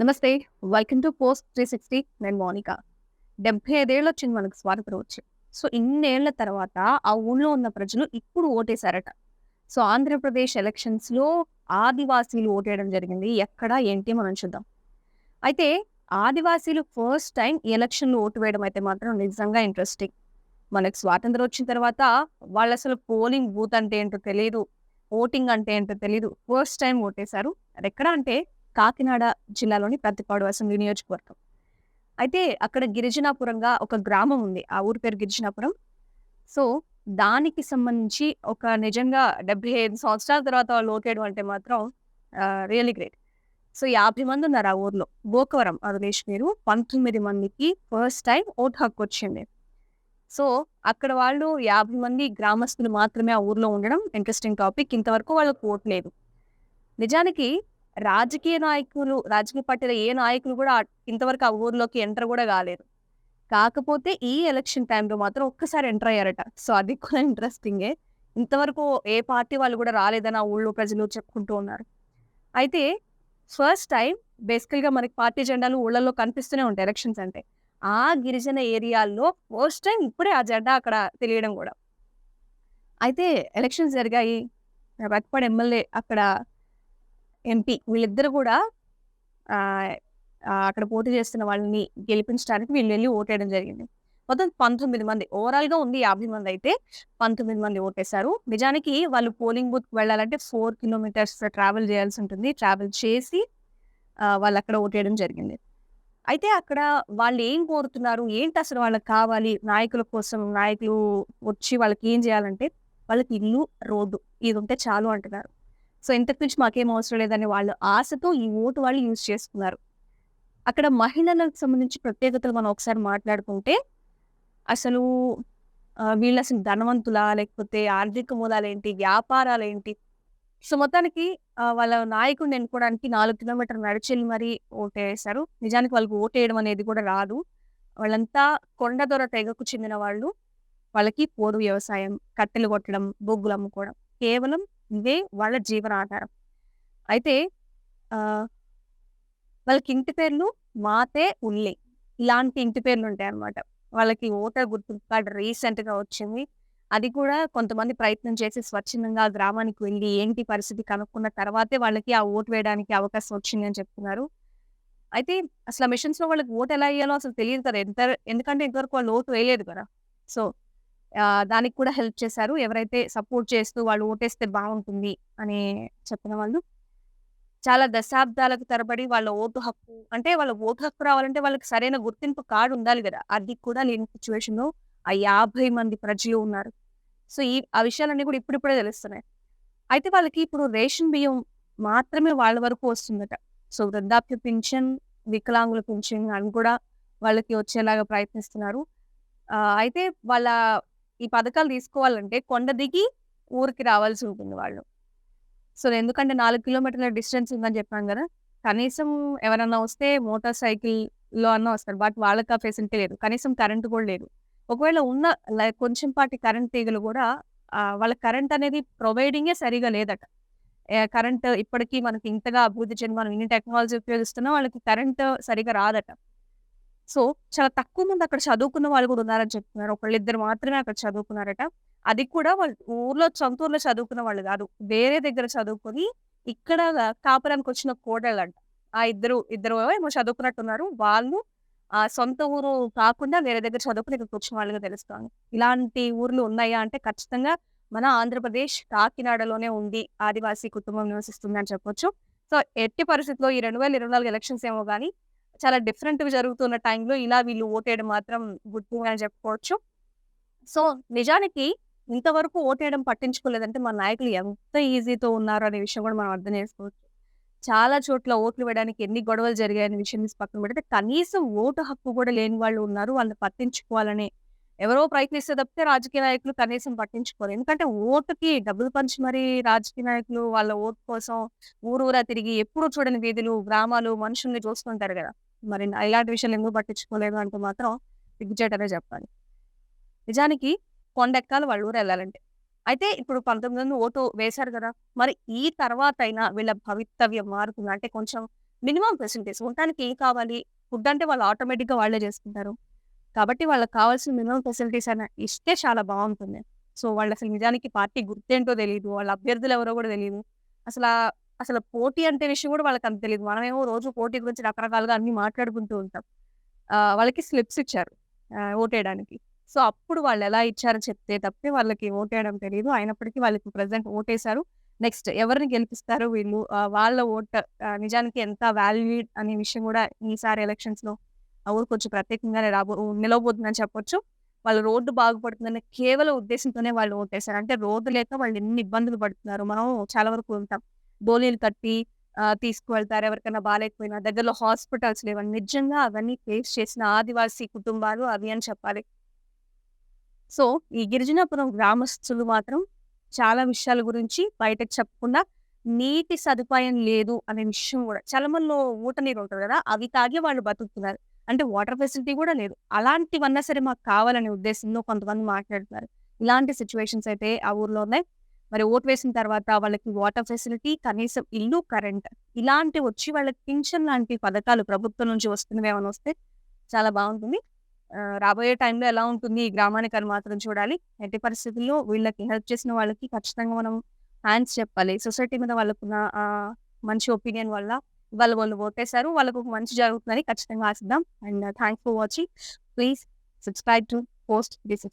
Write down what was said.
నమస్తే welcome to post three sixty నేను మోనిక. డెబ్బై ఐదేళ్ళు వచ్చింది మనకు స్వాతంత్రం వచ్చి. సో ఇన్నేళ్ళ తర్వాత ఆ ఊళ్ళో ఉన్న ప్రజలు ఇప్పుడు ఓటేశారట. సో ఆంధ్రప్రదేశ్ ఎలక్షన్స్లో ఆదివాసీలు ఓటేయడం జరిగింది. ఎక్కడ ఏంటి మనం చూద్దాం. అయితే ఆదివాసీలు ఫస్ట్ టైం ఎలక్షన్లు ఎలక్షన్లో ఓటు వేయడం అయితే మాత్రం నిజంగా ఇంట్రెస్టింగ్ మనకు స్వాతంత్రం వచ్చిన తర్వాత వాళ్ళు అసలు పోలింగ్ బూత్ అంటే ఏంటో తెలియదు ఓటింగ్ అంటే ఏంటో తెలియదు ఫస్ట్ టైం ఓటేశారు. అది ఎక్కడ అంటే కాకినాడ జిల్లాలోని ప్రతిపాడు అసెంబ్లీ నియోజకవర్గం. అయితే అక్కడ గిరిజనాపురంగా ఒక గ్రామం ఉంది. ఆ ఊరి పేరు గిరిజనాపురం. సో దానికి సంబంధించి ఒక నిజంగా డెబ్బై ఐదు సంవత్సరాల తర్వాత వాళ్ళు అంటే మాత్రం రియలీ గ్రేట్ సో యాభై మంది ఉన్నారు ఆ ఊర్లో. గోకవరం అరులేష్ మీరు పంతొమ్మిది మందికి ఫస్ట్ టైం ఓటు హక్కు వచ్చింది. సో అక్కడ వాళ్ళు యాభై మంది గ్రామస్తులు మాత్రమే ఆ ఊర్లో ఉండడం ఇంట్రెస్టింగ్ టాపిక్ ఇంతవరకు వాళ్ళకు ఓటు లేదు. నిజానికి రాజకీయ నాయకులు రాజకీయ పార్టీల ఏ నాయకులు కూడా ఇంతవరకు ఆ ఊర్లోకి ఎంటర్ కూడా కాలేదు. కాకపోతే ఈ ఎలక్షన్ టైంలో మాత్రం ఒక్కసారి ఎంటర్ అయ్యారట. సో అది కూడా ఇంట్రెస్టింగే. ఇంతవరకు ఏ పార్టీ వాళ్ళు కూడా రాలేదని ఆ ఊళ్ళో ప్రజలు చెప్పుకుంటూ ఉన్నారు. అయితే ఫస్ట్ టైం బేసికల్గా మనకి పార్టీ జెండాలు ఊళ్ళల్లో కనిపిస్తూనే ఉంటాయి ఎలక్షన్స్ అంటే. ఆ గిరిజన ఏరియాల్లో ఫస్ట్ టైం ఇప్పుడే ఆ జెండా అక్కడ తెలియడం కూడా. అయితే ఎలక్షన్స్ జరిగాయి. రత్పాడు ఎమ్మెల్యే అక్కడ ఎంపీ వీళ్ళిద్దరు కూడా అక్కడ పోటీ చేస్తున్న వాళ్ళని గెలిపించడానికి వీళ్ళు వెళ్ళి ఓటేయడం జరిగింది. మొత్తం పంతొమ్మిది మంది ఓవరాల్గా ఉంది యాభై మంది అయితే పంతొమ్మిది మంది ఓటేశారు. నిజానికి వాళ్ళు పోలింగ్ బూత్ వెళ్ళాలంటే ఫోర్ కిలోమీటర్స్ ట్రావెల్ చేయాల్సి ఉంటుంది ట్రావెల్ చేసి వాళ్ళు అక్కడ ఓటేయడం జరిగింది. అయితే అక్కడ వాళ్ళు ఏం కోరుతున్నారు ఏంటి అసలు వాళ్ళకి కావాలి నాయకుల కోసం నాయకులు వచ్చి వాళ్ళకి ఏం చేయాలంటే వాళ్ళకి ఇల్లు రోడ్డు ఇది ఉంటే చాలు అంటున్నారు. సో ఇంతకు నుంచి మాకేం అవసరం లేదని వాళ్ళు ఆశతో ఈ ఓటు వాళ్ళు యూజ్ చేసుకున్నారు అక్కడ మహిళలకు సంబంధించి ప్రత్యేకతలు మనం ఒకసారి మాట్లాడుకుంటే అసలు వీళ్ళు అసలు ధనవంతులా లేకపోతే ఆర్థిక మూలాలు ఏంటి వ్యాపారాలు ఏంటి సో మొత్తానికి వాళ్ళ నాయకుడిని ఎన్నుకోవడానికి నాలుగు కిలోమీటర్లు నడిచెళ్ళి మరీ ఓటేశారు. నిజానికి వాళ్ళకి ఓటేయడం అనేది కూడా రాదు. వాళ్ళంతా కొండ దొర తెగకు చెందిన వాళ్ళు. వాళ్ళకి పోడు వ్యవసాయం కట్టెలు కొట్టడం బొగ్గులు అమ్ముకోవడం కేవలం ఇవే వాళ్ళ జీవనాధారం. అయితే ఆ, వాళ్ళకి ఇంటి పేర్లు మాతే ఉల్లి ఇలాంటి ఇంటి పేర్లు ఉంటాయి అన్నమాట. వాళ్ళకి ఓటర్ గుర్తింపు కార్డు రీసెంట్గా వచ్చింది. అది కూడా కొంతమంది ప్రయత్నం చేసి స్వచ్ఛందంగా గ్రామానికి వెళ్ళి ఏంటి పరిస్థితి కనుక్కున్న తర్వాతే వాళ్ళకి ఆ ఓటు వేయడానికి అవకాశం వచ్చింది అని చెప్తున్నారు. అయితే అసలు ఆ మిషన్స్లో వాళ్ళకి ఓటు ఎలా వేయాలో అసలు తెలియదు కదా. ఎంత ఎందుకంటే ఇంతవరకు వాళ్ళు ఓటు వేయలేదు కదా. సో దానికి కూడా హెల్ప్ చేశారు. ఎవరైతే సపోర్ట్ చేస్తూ వాళ్ళు ఓటేస్తే బాగుంటుంది అని చెప్పిన వాళ్ళు. చాలా దశాబ్దాలకు తరబడి వాళ్ళ ఓటు హక్కు అంటే వాళ్ళ ఓటు హక్కు రావాలంటే వాళ్ళకి సరైన గుర్తింపు కార్డు ఉండాలి కదా. అది కూడా లేని సిచ్యువేషన్లో ఆ యాభై మంది ప్రజలు ఉన్నారు. సో ఈ ఆ విషయాలన్నీ కూడా ఇప్పుడిప్పుడే తెలుస్తున్నాయి. అయితే వాళ్ళకి ఇప్పుడు రేషన్ బియ్యం మాత్రమే వాళ్ళ వరకు వస్తుందట. సో వృద్ధాప్య పింఛన్ వికలాంగుల పింఛన్ అని కూడా వాళ్ళకి వచ్చేలాగా ప్రయత్నిస్తున్నారు. అయితే వాళ్ళ ఈ పథకాలు తీసుకోవాలంటే కొండ దిగి ఊరికి రావాల్సి ఉంటుంది వాళ్ళు. సో ఎందుకంటే నాలుగు కిలోమీటర్ల డిస్టెన్స్ ఉందని చెప్పాను కదా కనీసం ఎవరన్నా వస్తే మోటార్ సైకిల్లో అన్నా వస్తారు. బట్ వాళ్ళకి ఆ ఫెసిలిటీ లేదు. కనీసం కరెంట్ కూడా లేదు. ఒకవేళ ఉన్న కొంచెం పాటి కరెంట్ తీగలు కూడా వాళ్ళ కరెంట్ అనేది ప్రొవైడింగే సరిగా లేదట. కరెంట్ ఇప్పటికీ మనకి ఇంతగా అభివృద్ధి చెంది మనం ఇన్ని టెక్నాలజీ ఉపయోగిస్తున్నా వాళ్ళకి కరెంట్ సరిగా రాదట. సో చాలా తక్కువ మంది అక్కడ చదువుకున్న వాళ్ళు కూడా ఉన్నారని చెప్తున్నారు. ఒకళ్ళిద్దరు మాత్రమే అక్కడ చదువుకున్నారట. అది కూడా వాళ్ళు ఊర్లో సొంత ఊర్లో చదువుకున్న వాళ్ళు కాదు. వేరే దగ్గర చదువుకొని ఇక్కడ కాపురానికి వచ్చిన కోడళ్ళంట. ఆ ఇద్దరు ఇద్దరు ఏమో చదువుకున్నట్టున్నారు. వాళ్ళు ఆ సొంత ఊరు కాకుండా వేరే దగ్గర చదువుకుని ఇక్కడికి వచ్చిన వాళ్ళుగా తెలుస్తాను ఇలాంటి ఊర్లు ఉన్నాయా అంటే ఖచ్చితంగా మన ఆంధ్రప్రదేశ్ కాకినాడలోనే ఉంది. ఆదివాసీ కుటుంబం నివసిస్తుంది అని చెప్పొచ్చు. సో ఎట్టి పరిస్థితుల్లో ఈ రెండు వేల ఇరవై నాలుగు ఎలక్షన్స్ ఏమో కానీ చాలా డిఫరెంట్ జరుగుతున్న టైంలో ఇలా వీళ్ళు ఓటేయడం మాత్రం గుడ్ థింగ్ అని చెప్పుకోవచ్చు. సో నిజానికి ఇంతవరకు ఓటేయడం పట్టించుకోలేదంటే మన నాయకులు ఎంత ఈజీతో ఉన్నారు అనే విషయం కూడా మనం అర్థం చేసుకోవచ్చు. చాలా చోట్ల ఓట్లు వేయడానికి ఎన్ని గొడవలు జరిగాయనే విషయం పక్కన పెడితే కనీసం ఓటు హక్కు కూడా లేని వాళ్ళు ఉన్నారు వాళ్ళని పట్టించుకోవాలని ఎవరో ప్రయత్నిస్తే తప్పితే రాజకీయ నాయకులు కనీసం పట్టించుకోరు. ఎందుకంటే ఓటుకి డబ్బులు పంచి మరి రాజకీయ నాయకులు వాళ్ళ ఓటు కోసం ఊరూరా తిరిగి ఎప్పుడు చూడని వీధులు గ్రామాలు మనుషుల్ని చూస్తుంటారు కదా. మరి ఇలాంటి విషయాలు ఎందుకు పట్టించుకోలేదు అంటే మాత్రం సిగ్గుచేటనే చెప్పాలి. నిజానికి కొండెక్కాలి వాళ్ళ ఊరు వెళ్ళాలంటే. అయితే ఇప్పుడు పంతొమ్మిది మంది ఓటు వేశారు కదా మరి ఈ తర్వాత అయినా వీళ్ళ భవితవ్యం మారుతుంది? అంటే కొంచెం మినిమం ఫెసిలిటీస్ ఉండటానికి ఏం కావాలి? ఫుడ్ అంటే వాళ్ళు ఆటోమేటిక్గా వాళ్ళే చేసుకుంటారు. కాబట్టి వాళ్ళకి కావాల్సిన మినిమం ఫెసిలిటీస్ అయినా ఇస్తే చాలా బాగుంటుంది. సో వాళ్ళు అసలు నిజానికి పార్టీ గుర్తేంటో తెలియదు వాళ్ళ అభ్యర్థులు ఎవరో కూడా తెలియదు అసలు అసలు పోటీ అంటే విషయం కూడా వాళ్ళకి అంత తెలియదు మనమేమో రోజు పోటీ గురించి రకరకాలుగా అన్ని మాట్లాడుకుంటూ ఉంటాం. వాళ్ళకి స్లిప్స్ ఇచ్చారు. ఓటేయడానికి. సో అప్పుడు వాళ్ళు ఎలా ఇచ్చారో చెప్తే తప్పితే వాళ్ళకి ఓటేయడం తెలియదు అయినప్పటికీ వాళ్ళకి ప్రజెంట్ ఓటేశారు. నెక్స్ట్ ఎవరిని గెలిపిస్తారు? వీళ్ళు వాళ్ళ ఓట్ నిజానికి ఎంత వాల్యూడ్ అనే విషయం కూడా ఈసారి ఎలక్షన్స్లో ఆ కొంచెం ప్రత్యేకంగానే రాబో నిలవబోతుందని చెప్పొచ్చు. వాళ్ళు రోడ్డు బాగుపడుతుందనే కేవలం ఉద్దేశంతోనే వాళ్ళు ఓటేశారు. అంటే రోడ్డు లేక వాళ్ళు ఎన్ని ఇబ్బందులు పడుతున్నారు మనం చాలా వరకు ఉంటాం. గోళీలు కట్టి తీసుకువెళ్తారు. ఎవరికైనా బాగాలేకపోయినా దగ్గరలో హాస్పిటల్స్ లేవని నిజంగా అవన్నీ ఫేస్ చేసిన ఆదివాసీ కుటుంబాలు అవి అని చెప్పాలి. సో ఈ గిరిజనపురం గ్రామస్తులు మాత్రం చాలా విషయాల గురించి బయటకు చెప్పకుండా నీటి సదుపాయం లేదు అనే విషయం కూడా చలమల్లో ఊట నీరు ఉంటుంది కదా అవి తాగి వాళ్ళు బతుకుతున్నారు. అంటే వాటర్ ఫెసిలిటీ కూడా లేదు. అలాంటివన్నా సరే మాకు కావాలనే ఉద్దేశంలో కొంతమంది మాట్లాడుతున్నారు. ఇలాంటి సిచ్యువేషన్స్ అయితే ఆ ఊర్లో ఉన్నాయి. మరి ఓటు వేసిన తర్వాత వాళ్ళకి వాటర్ ఫెసిలిటీ కనీసం ఇల్లు కరెంట్ ఇలాంటి వచ్చి వాళ్ళకి పింఛన్ లాంటి పథకాలు ప్రభుత్వం నుంచి వస్తున్నవి ఏమైనా వస్తే చాలా బాగుంటుంది. రాబోయే టైంలో ఎలా ఉంటుంది ఈ గ్రామానికి అని మాత్రం చూడాలి. ఎట్టి పరిస్థితుల్లో వీళ్ళకి హెల్ప్ చేసిన వాళ్ళకి ఖచ్చితంగా మనం హ్యాండ్స్ చెప్పాలి. సొసైటీ మీద వాళ్ళకున్న మంచి ఒపీనియన్ వల్ల వాళ్ళు వాళ్ళు ఓటేశారు వాళ్ళకు ఒక మంచి జరుగుతుందని ఖచ్చితంగా ఆశిద్దాం. And thanks for watching. Please subscribe to post this.